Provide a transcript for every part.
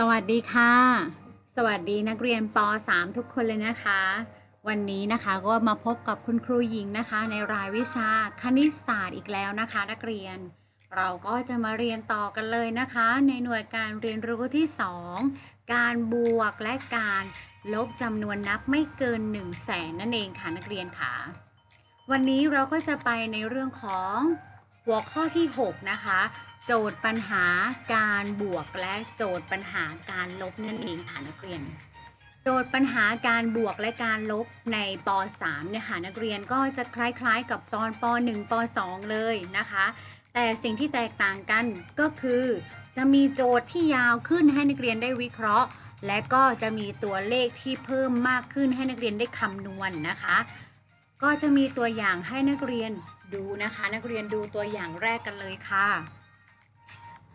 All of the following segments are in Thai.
สวัสดีค่ะ สวัสดีนักเรียนป .3 ทุกคนเลยนะคะ วันนี้นะคะก็มาพบกับคุณครูหญิงนะคะ ในรายวิชาคณิตศาสตร์อีกแล้วนะคะ นักเรียน เราก็จะมาเรียนต่อกันเลยนะคะ ในหน่วยการเรียนรู้ที่ 2 การบวกและการลบจำนวนนับไม่เกิน 1 0 0 0 0แสนนั่นเองค่ะนักเรียนค่ะ วันนี้เราก็จะไปในเรื่องของหัวข้อที่ 6 นะคะ โจทย์ปัญหาการบวกและโจทย์ปัญหาการลบนั่นเองค่ะนักเรียน โจทย์ปัญหาการบวกและการลบในป .3 เนี่ยค่ะนักเรียนก็จะคล้ายๆ กับตอนป .1 ป .2 เลยนะคะ แต่สิ่งที่แตกต่างกันก็คือ จะมีโจทย์ที่ยาวขึ้นให้นักเรียนได้วิเคราะห์ และก็จะมีตัวเลขที่เพิ่มมากขึ้นให้นักเรียนได้คำนวณนะคะ ก็จะมีตัวอย่างให้นักเรียนดูนะคะ นักเรียนดูตัวอย่างแรกกันเลยค่ะ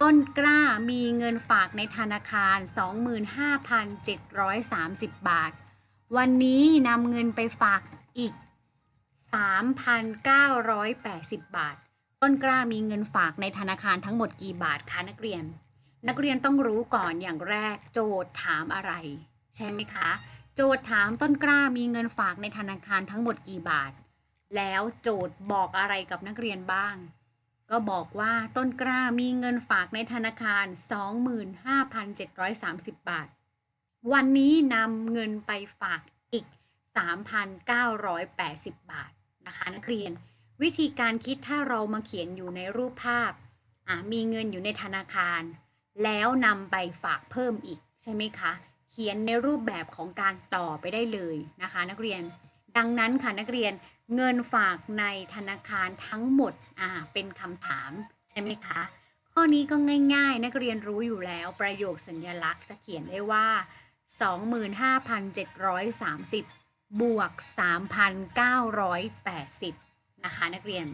ต้นกล้ามีเงินฝากในธนาคาร 25,730 บาท วันนี้นำเงินไปฝากอีก 3,980 บาท ต้นกล้ามีเงินฝากในธนาคารทั้งหมดกี่บาทคะนักเรียน นักเรียนต้องรู้ก่อนอย่างแรกโจทย์ถามอะไร ใช่ไหมคะ โจทย์ถามต้นกล้ามีเงินฝากในธนาคารทั้งหมดกี่บาท แล้วโจทย์บอกอะไรกับนักเรียนบ้าง ก็บอกว่าต้นกล้ามีเงินฝากในธนาคาร 25,730 บาท วันนี้นำเงินไปฝากอีก 3,980 บาทนะคะนักเรียน วิธีการคิดถ้าเรามาเขียนอยู่ในรูปภาพ มีเงินอยู่ในธนาคาร แล้วนำไปฝากเพิ่มอีกใช่ไหมคะ เขียนในรูปแบบของการต่อไปได้เลยนะคะ นักเรียน ดังนั้นค่ะนักเรียนเงินฝากในธนาคารทั้งหมดอ่าเป็นคำถามใช่ไหมคะ ข้อนี้ก็ง่ายๆ นักเรียนรู้อยู่แล้วประโยคสัญลักษณ์จะเขียนได้ว่า 25,730 บวก 3,980 นะคะนักเรียน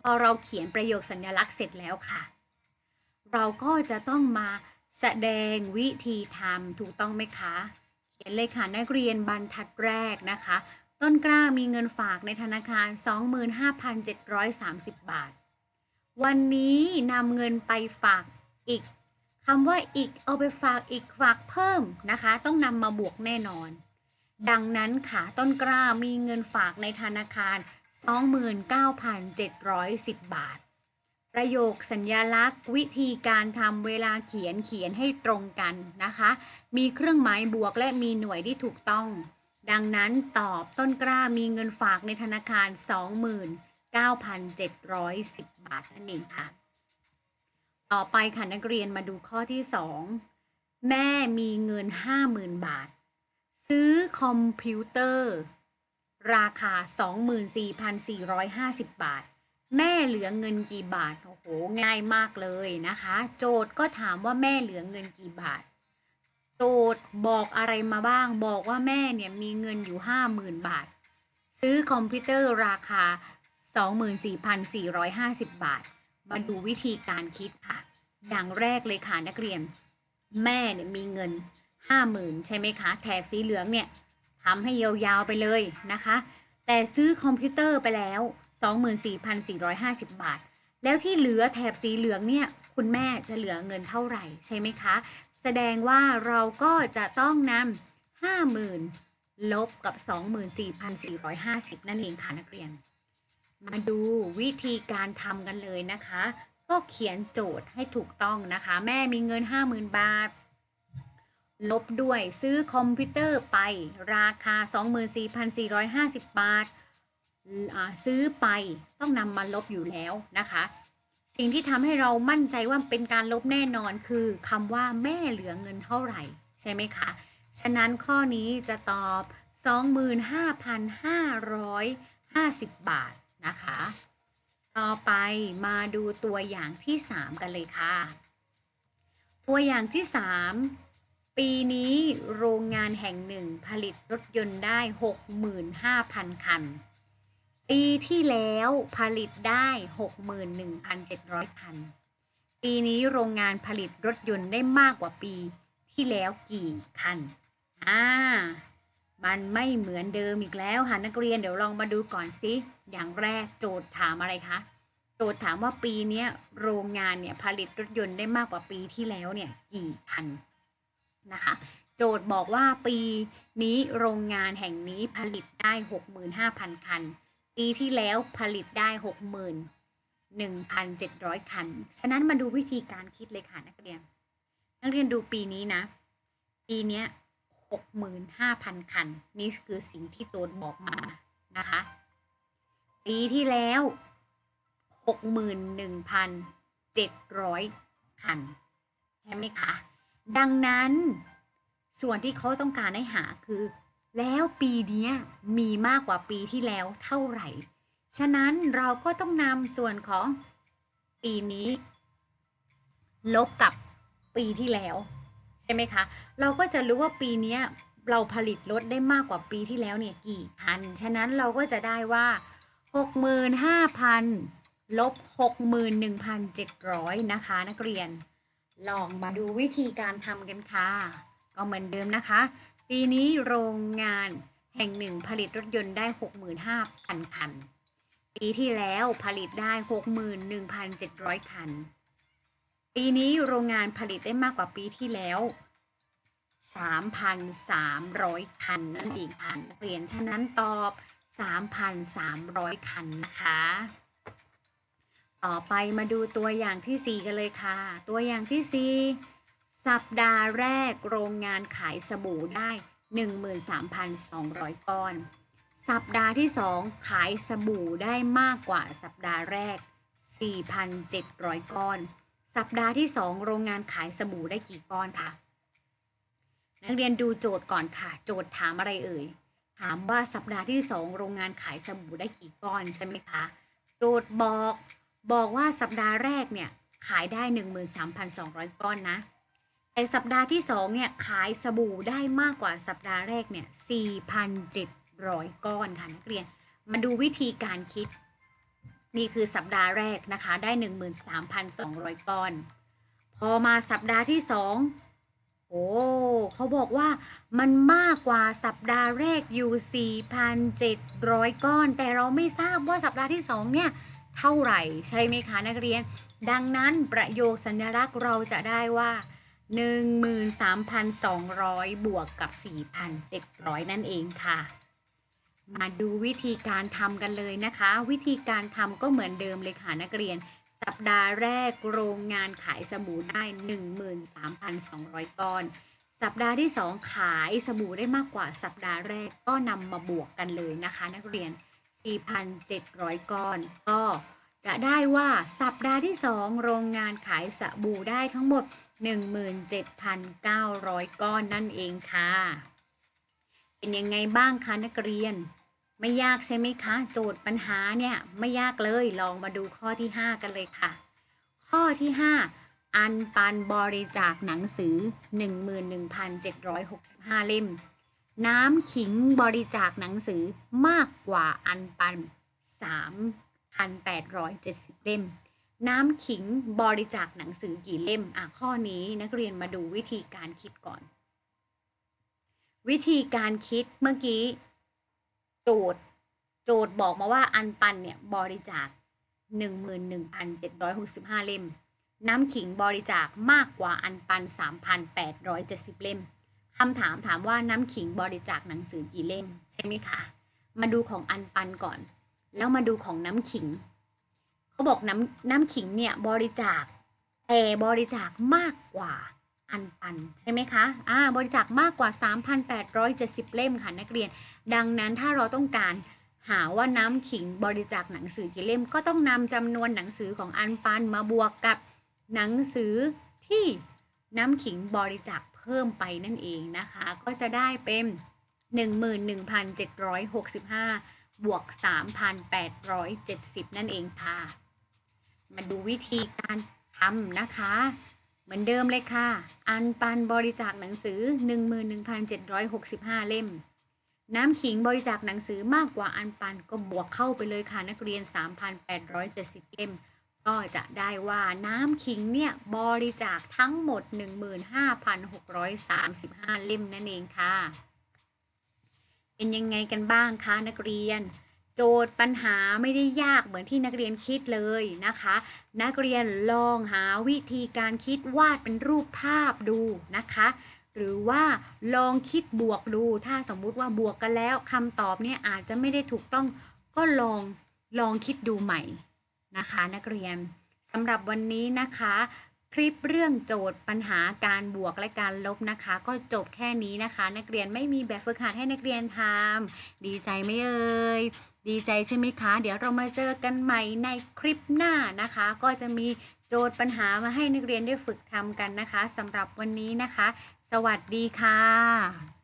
พอเราเขียนประโยคสัญลักษณ์เสร็จแล้วค่ะ เราก็จะต้องมาแสดงวิธีทำถูกต้องไหมคะ เขียนเลยค่ะนักเรียนบรรทัดแรกนะคะ ต้นกล้ามีเงินฝากในธนาคาร 25,730 บาท วันนี้นำเงินไปฝากอีกคำว่าอีกเอาไปฝากอีกฝากเพิ่มนะคะ ต้องนำมาบวกแน่นอน ดังนั้นค่ะต้นกล้ามีเงินฝากในธนาคาร 29,710 บาท ประโยคสัญญลักษณ์ วิธีการทำเวลาเขียนเขียนให้ตรงกันนะคะ มีเครื่องหมายบวกและมีหน่วยที่ถูกต้อง ดังนั้นตอบต้นกล้ามีเงินฝากในธนาคาร 29,710 บาทนั่นเองค่ะ ต่อไปค่ะนักเรียนมาดูข้อที่ 2 แม่มีเงิน 50,000 บาท ซื้อคอมพิวเตอร์ ราคา 24,450 บาท แม่เหลือเงินกี่บาท โอ้โห ง่ายมากเลยนะคะ โจทย์ก็ถามว่าแม่เหลือเงินกี่บาท โจทย์บอกอะไรมาบ้าง บอกว่าแม่เนี่ยมีเงินอยู่ 50,000 บาท ซื้อคอมพิวเตอร์ราคา 24,450 บาท มาดูวิธีการคิดค่ะ อย่างแรกเลยค่ะนักเรียน แม่เนี่ยมีเงิน 50,000 ใช่ไหมคะ แถบสีเหลืองเนี่ยทำให้ยาวๆไปเลยนะคะ แต่ซื้อคอมพิวเตอร์ไปแล้ว 24,450 บาท แล้วที่เหลือแถบสีเหลืองเนี่ยคุณแม่จะเหลือเงินเท่าไหร่ใช่ไหมคะ แสดงว่าเราก็จะต้องนำ50,000ลบกับ 24,450 นั่นเองค่ะนักเรียน มาดูวิธีการทำกันเลยนะคะ ก็เขียนโจทย์ให้ถูกต้องนะคะ แม่มีเงิน 50,000 บาท ลบด้วยซื้อคอมพิวเตอร์ไปราคา 24,450 บาทอ่าซื้อไปต้องนำมาลบอยู่แล้วนะคะ สิ่งที่ทำให้เรามั่นใจว่าเป็นการลบแน่นอนคือคำว่าแม่เหลือเงินเท่าไหร่ ใช่ไหมคะ ฉะนั้นข้อนี้จะตอบ 25,550 บาทนะคะ ต่อไปมาดูตัวอย่างที่ 3 กันเลยค่ะ ตัวอย่างที่ 3 ปีนี้โรงงานแห่งหนึ่งผลิตรถยนต์ได้ 65,000 คัน ปีที่แล้วผลิตได้ 61,700 คัน ปีนี้โรงงานผลิตรถยนต์ได้มากกว่าปีที่แล้วกี่คัน อ่า มันไม่เหมือนเดิมอีกแล้วค่ะนักเรียนเดี๋ยวลองมาดูก่อนสิอย่างแรกโจทย์ถามอะไรคะ โจทย์ถามว่าปีนี้โรงงานเนี่ยผลิตรถยนต์ได้มากกว่าปีที่แล้วเนี่ยกี่คันนะคะโจทย์บอกว่าปีนี้โรงงานแห่งนี้ผลิตได้ 65,000 คัน ปีที่แล้วผลิตได้ 61,700 คัน ฉะนั้นมาดูวิธีการคิดเลยค่ะนักเรียน นักเรียนดูปีนี้นะ ปีนี้65,000 คัน นี่คือสิ่งที่โจทย์บอกมานะคะ ปีที่แล้ว 61,700 คัน ใช่ไหมคะ ดังนั้นส่วนที่เขาต้องการให้หาคือ แล้วปีนี้มีมากกว่าปีที่แล้วเท่าไหร่ ฉะนั้นเราก็ต้องนำส่วนของปีนี้ ลบกับปีที่แล้ว ใช่ไหมคะ เราก็จะรู้ว่าปีนี้เราผลิตรถได้มากกว่าปีที่แล้วเนี่ยกี่คัน ฉะนั้นเราก็จะได้ว่า 65,000 ลบ 61,700 นะคะ นักเรียน ลองมาดูวิธีการทำกันค่ะ ก็เหมือนเดิมนะคะ ปีนี้โรงงานแห่งหนึ่งผลิตรถยนต์ได้ 65,000 คัน ปีที่แล้วผลิตได้ 61,700 คัน ปีนี้โรงงานผลิตได้มากกว่าปีที่แล้ว 3,300 คันนั่นเองค่ะนักเรียนฉะนั้นตอบ 3,300 คันนะคะ ต่อไปมาดูตัวอย่างที่ 4 กันเลยค่ะ ตัวอย่างที่ 4 สัปดาห์แรกโรงงานขายสบู่ได้ 13,200 ก้อน สัปดาห์ที่ 2 ขายสบู่ได้มากกว่าสัปดาห์แรก 4,700 ก้อน สัปดาห์ที่ 2 โรงงานขายสบู่ได้กี่ก้อนคะนักเรียนดูโจทย์ก่อนค่ะ โจทย์ถามอะไรเอ่ย ถามว่าสัปดาห์ที่ 2 โรงงานขายสบู่ได้กี่ก้อนใช่ไหมคะ โจทย์บอกบอกว่าสัปดาห์แรกเนี่ยขายได้ 13,200 ก้อนนะ แต่สัปดาห์ที่2เนี่ยขายสบู่ได้มากกว่าสัปดาห์แรกเนี่ย 4,700 ก้อนค่ะนักเรียน มาดูวิธีการคิด นี่คือสัปดาห์แรกนะคะ ได้ 13,200 ก้อน พอมาสัปดาห์ที่ 2 โอ้เขาบอกว่ามันมากกว่าสัปดาห์แรกอยู่ 4,700 ก้อน แต่เราไม่ทราบว่าสัปดาห์ที่ 2 เนี่ยเท่าไหร่ใช่ไหมคะนักเรียน ดังนั้นประโยคสัญลักษณ์เราจะได้ว่า 13,200 บวกกับ 4,700 นั่นเองค่ะ มาดูวิธีการทำกันเลยนะคะ วิธีการทำก็เหมือนเดิมเลยค่ะนักเรียน สัปดาห์แรกโรงงานขายสบู่ได้ 13,200 ก้อน สัปดาห์ที่ 2 ขายสบู่ได้มากกว่าสัปดาห์แรกก็นำมาบวกกันเลยนะคะ นักเรียน 4,700 ก้อน ก็จะได้ว่าสัปดาห์ที่ 2 โรงงานขายสบู่ได้ทั้งหมด 17,900 ก้อนนั่นเองค่ะ เป็นยังไงบ้างคะนักเรียน ไม่ยากใช่ไหมคะ โจทย์ปัญหาเนี่ยไม่ยากเลยลองมาดูข้อที่ 5 กันเลยค่ะ ข้อที่ 5 อันปันบริจาคหนังสือ 11,765 เล่ม น้ำขิงบริจาคหนังสือมากกว่าอันปัน 3,870 เล่ม น้ำขิงบริจาคหนังสือกี่เล่ม อะ ข้อนี้นักเรียนมาดูวิธีการคิดก่อน วิธีการคิดเมื่อกี้ โจทย์ โจทย์บอกมาว่าอันปันเนี่ยบริจาค 11,765 เล่ม น้ำขิงบริจาคมากกว่าอันปัน 3,870 เล่มคำถามถามว่าน้ำขิงบริจาคหนังสือกี่เล่ม ใช่ไหมคะ มาดูของอันปันก่อน แล้วมาดูของน้ำขิง เขาบอกน้ำน้ำขิงเนี่ยบริจาคแต่บริจาคมากกว่าอันปันใช่ไหมคะอ่าบริจาคมากกว่า 3,870 เล่มค่ะนักเรียน ดังนั้นถ้าเราต้องการหาว่าน้ำขิงบริจาคหนังสือกี่เล่ม ก็ต้องนำจำนวนหนังสือของอันปันมาบวกกับหนังสือที่น้ำขิงบริจาคเพิ่มไปนั่นเองนะคะ ก็จะได้เป็น 11,765 บวก 3,870 นั่นเองค่ะ มาดูวิธีการทำนะคะ เหมือนเดิมเลยค่ะ อันปันบริจาคหนังสือ 11,765 เล่ม น้ำขิงบริจาคหนังสือมากกว่าอันปันก็บวกเข้าไปเลยค่ะนักเรียน 3,870 เล่ม ก็จะได้ว่าน้ำขิงเนี่ยบริจาคทั้งหมด 15,635 เล่มนั่นเองค่ะ เป็นยังไงกันบ้างคะนักเรียน โจทย์ปัญหาไม่ได้ยากเหมือนที่นักเรียนคิดเลยนะคะ นักเรียนลองหาวิธีการคิดวาดเป็นรูปภาพดูนะคะ หรือว่าลองคิดบวกดู ถ้าสมมุติว่าบวกกันแล้วคำตอบเนี่ยอาจจะไม่ได้ถูกต้องก็ลองลองคิดดูใหม่นะคะ นักเรียนสำหรับวันนี้นะคะ คลิปเรื่องโจทย์ปัญหาการบวกและการลบนะคะ ก็จบแค่นี้นะคะ นักเรียนไม่มีแบบฝึกหัดให้นักเรียนทำดีใจไหมเอ่ย ดีใจใช่ไหมคะ เดี๋ยวเรามาเจอกันใหม่ในคลิปหน้านะคะ ก็จะมีโจทย์ปัญหามาให้นักเรียนได้ฝึกทำกันนะคะสำหรับวันนี้นะคะ สวัสดีค่ะ